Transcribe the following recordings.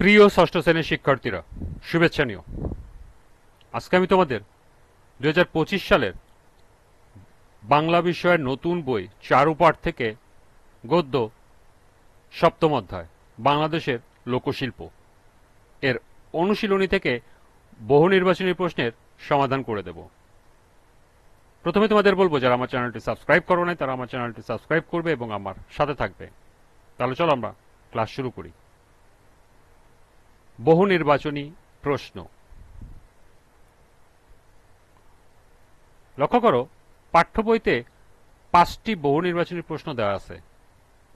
প্রিয় ষষ্ঠ শ্রেণির শিক্ষার্থীরা, শুভেচ্ছা নিও। আজকে আমি তোমাদের দু হাজার পঁচিশ সালের বাংলা বিষয়ের নতুন বই চারুপাঠ থেকে গদ্য সপ্তম অধ্যায়, বাংলাদেশের লোকশিল্প এর অনুশীলনী থেকে বহু নির্বাচনী প্রশ্নের সমাধান করে দেব। প্রথমে তোমাদের বলব, যারা আমার চ্যানেলটি সাবস্ক্রাইব করো নাই, তারা আমার চ্যানেলটি সাবস্ক্রাইব করবে এবং আমার সাথে থাকবে। তাহলে চলো আমরা ক্লাস শুরু করি। বহু নির্বাচনী প্রশ্ন। লক্ষ্য করো, পাঠ্য বইতে পাঁচটি বহু নির্বাচনী প্রশ্ন দেওয়া আছে।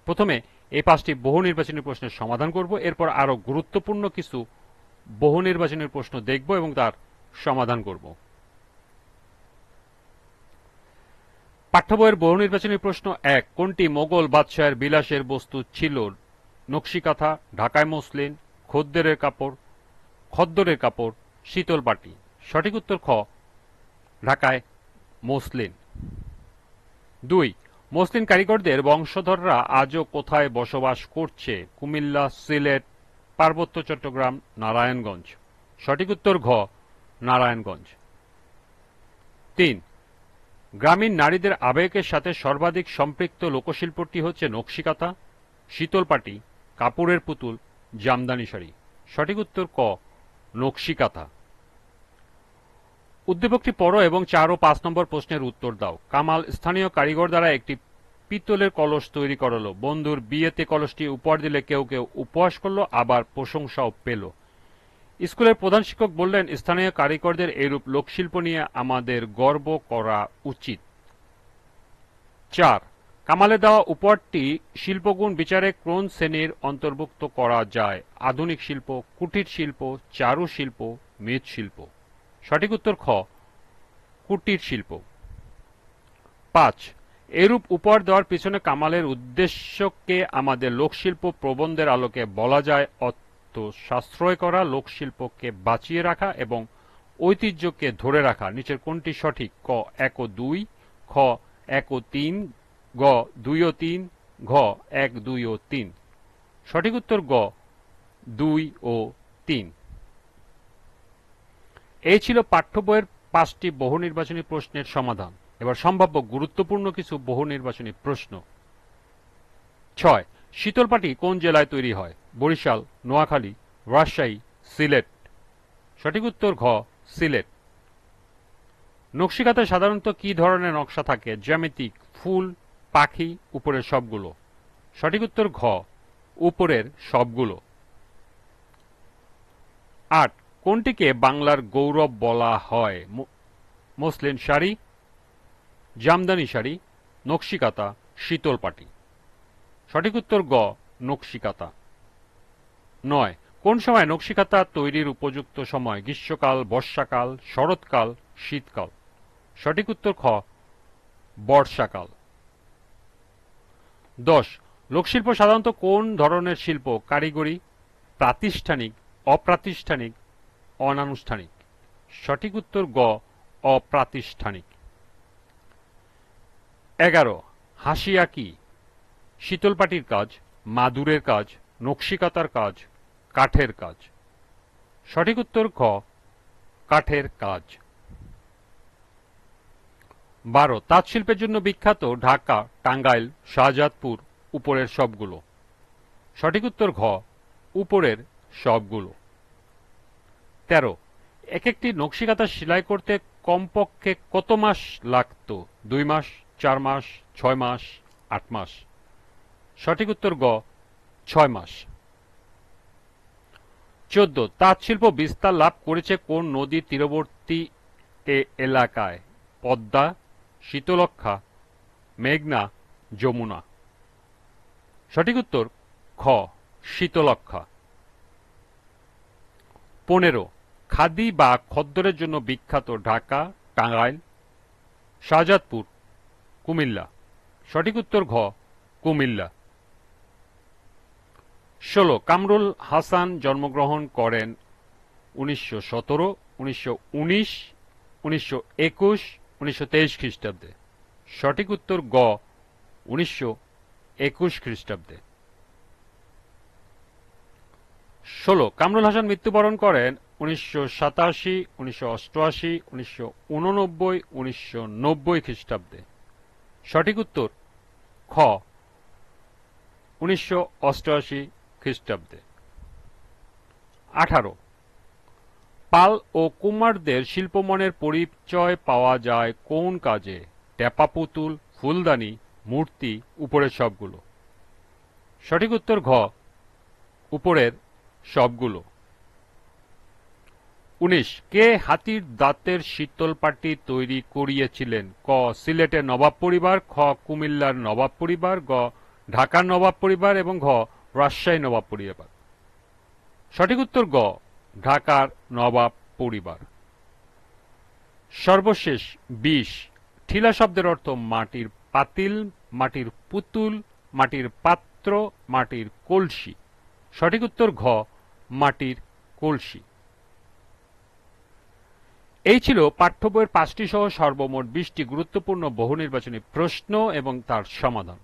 প্রথমে, এই পাঁচটি বহু নির্বাচনী প্রশ্নের সমাধান করব, এরপর আরও গুরুত্বপূর্ণ কিছু বহু নির্বাচনী প্রশ্ন দেখব এবং তার সমাধান করব। পাঠ্য বইয়ের বহু নির্বাচনী প্রশ্ন এক, কোনটি মোগল বাদশাহের বিলাসের বস্তু ছিল? নকশিকাথা, ঢাকায় মসলিন খদ্দেরের কাপড়, খদ্দরের কাপড়, শীতল পাটি সঠিক উত্তর খ। ঢাকায় মসলিন। দুই, মসলিন কারিগরদের বংশধররা আজও কোথায় বসবাস করছে? কুমিল্লা, সিলেট, পার্বত্য চট্টগ্রাম, নারায়ণগঞ্জ। সঠিক উত্তর ঘ, নারায়ণগঞ্জ। তিন, গ্রামীণ নারীদের আবেগের সাথে সর্বাধিক সম্পৃক্ত লোকশিল্পটি হচ্ছে নকশিকাথা শীতলপাটি কাপড়ের পুতুল জামদানি শাড়ি। সঠিক উত্তর ক, নকশিকাথা। উদ্দীপকটি পড়ো এবং চার ও পাঁচ নম্বর প্রশ্নের উত্তর দাও। কামাল স্থানীয় কারিগর দ্বারা একটি পিতলের কলস তৈরি করালো। বন্ধুর বিয়েতে কলসটি উপহার দিলে কেউ কেউ উপহাস করল, আবার প্রশংসাও পেল। স্কুলের প্রধান শিক্ষক বললেন, স্থানীয় কারিগরদের এরূপ লোকশিল্প নিয়ে আমাদের গর্ব করা উচিত। চার কামালে দেওয়া উপহারটি শিল্পগুণ বিচারে কোন শ্রেণির অন্তর্ভুক্ত করা যায়? আধুনিক শিল্প, কুটির শিল্প, চারু শিল্প মৃৎশিল্প সঠিক উত্তর খ, কুটির শিল্প। পাঁচ, এরূপ উপহার দেওয়ার পিছনে কামালের উদ্দেশ্যকে আমাদের লোকশিল্প প্রবন্ধের আলোকে বলা যায় অর্থ সাশ্রয় করা, লোকশিল্পকে বাঁচিয়ে রাখা এবং ঐতিহ্যকে ধরে রাখা। নিচের কোনটি সঠিক? ক, এক ও দুই। খ, এক ও তিন। গ দুই ও তিন, ঘ এক, দুই ও তিন। সঠিক উত্তর গ দুই ও তিন। এই ছিল পাঠ্য বইয়ের পাঁচটি বহু নির্বাচনী প্রশ্নের সমাধান। এবার সম্ভাব্য গুরুত্বপূর্ণ কিছু বহু নির্বাচনী প্রশ্ন। ছয়, শীতলপাটি কোন জেলায় তৈরি হয়? বরিশাল, নোয়াখালী, রাজশাহী, সিলেট। সঠিক উত্তর ঘ, সিলেট। নকশিকাতে সাধারণত কি ধরনের নকশা থাকে? জ্যামিতিক, ফুল পাখি, উপরের সবগুলো। সঠিক উত্তর ঘ, উপরের সবগুলো। আট, কোনটিকে বাংলার গৌরব বলা হয়? মসলিন শাড়ি, জামদানি শাড়ি, নকশিকাতা শীতল পাটি সঠিক উত্তর গ, নকশিকাতা। নয়, কোন সময় নকশিকাতা তৈরির উপযুক্ত সময়? গ্রীষ্মকাল, বর্ষাকাল, শরৎকাল, শীতকাল। সঠিক উত্তর খ, বর্ষাকাল। দশ। লোকশিল্প সাধারণত কোন ধরনের শিল্প? কারিগরি, প্রাতিষ্ঠানিক, অপ্রাতিষ্ঠানিক, অনানুষ্ঠানিক? সঠিক উত্তর গ, অপ্রাতিষ্ঠানিক। এগারো। হাসিয়া কি? শীতলপাটির কাজ, মাদুরের কাজ, নকশিকাতার কাজ, কাঠের কাজ। সঠিক উত্তর খ কাঠের কাজ। বারো তাঁত শিল্পের জন্য বিখ্যাত ঢাকা, টাঙ্গাইল, শাহজাদপুর, উপরের সবগুলো। সঠিক উত্তর ঘ, উপরের সবগুলো। তেরো এক একটি নকশিকাতা সেলাই করতে কমপক্ষে কত মাস লাগত? দুই মাস, চার মাস, ছয় মাস, আট মাস? সঠিক উত্তর গ ছয় মাস। চোদ্দ তাঁত শিল্প বিস্তার লাভ করেছে কোন নদীর তীরবর্তী এলাকায়? পদ্মা শীতলক্ষা মেঘনা, যমুনা। সঠিক উত্তর, খ শীতলক্ষা পনেরো, খাদি বা খদ্দরের জন্য বিখ্যাত ঢাকা, টাঙ্গাইল, শাহজাদপুর, কুমিল্লা। সঠিক উত্তর, ঘ, কুমিল্লা। ষোলো, কামরুল হাসান জন্মগ্রহণ করেন উনিশশো সতেরো, উনিশশো উনিশ, উনিশশো একুশ উনিশশো তেইশ খ্রিস্টাব্দে। সঠিক উত্তর গ, উনিশশো একুশ খ্রিস্টাব্দে। ষোলো, কামরুল হাসান মৃত্যুবরণ করেন উনিশশো সাতাশি, উনিশশো অষ্টআশি, উনিশশো উননব্বই, উনিশশো নব্বই খ্রিস্টাব্দে। সঠিক উত্তর খ, উনিশশো অষ্টআশি খ্রিস্টাব্দে। আঠারো পাল ও কুমারদের শিল্পমনের পরিচয় পাওয়া যায় কোন কাজে? ট্যাপা পুতুল, ফুলদানি, মূর্তি, উপরের সবগুলো। সঠিক উত্তর ঘ। উপরের সবগুলো। উনিশ। কে হাতির দাঁতের শীতল পাটি তৈরি করিয়েছিলেন? ক। সিলেটের নবাব পরিবার, খ। কুমিল্লার নবাব পরিবার, গ। ঢাকার নবাব পরিবার এবং ঘ। রাজশাহী নবাব পরিবার। সঠিক উত্তর গ ঢাকার নবাব পরিবার। সর্বশেষ বিশ ঠিলা শব্দের অর্থ মাটির পাতিল, মাটির পুতুল, মাটির পাত্র, মাটির কলসি। সঠিক উত্তর ঘ, মাটির কলসি। এই ছিল পাঠ্য বইয়ের পাঁচটি সহ সর্বমোট বিশটি গুরুত্বপূর্ণ বহু নির্বাচনী প্রশ্ন এবং তার সমাধান।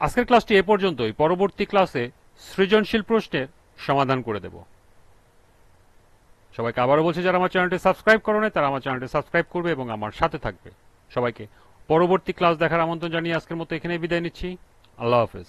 আজকের ক্লাসটি এ পর্যন্তই। পরবর্তী ক্লাসে সৃজনশীল প্রশ্নের সমাধান করে দেব। সবাইকে আবারও বলছি, যারা আমার চ্যানেলটি সাবস্ক্রাইব করো তারা আমার চ্যানেলটি সাবস্ক্রাইব করবে এবং আমার সাথে থাকবে। সবাইকে পরবর্তী ক্লাস দেখার আমন্ত্রণ জানিয়ে আজকের মতো এখানে বিদায় নিচ্ছি। আল্লাহ হাফেজ।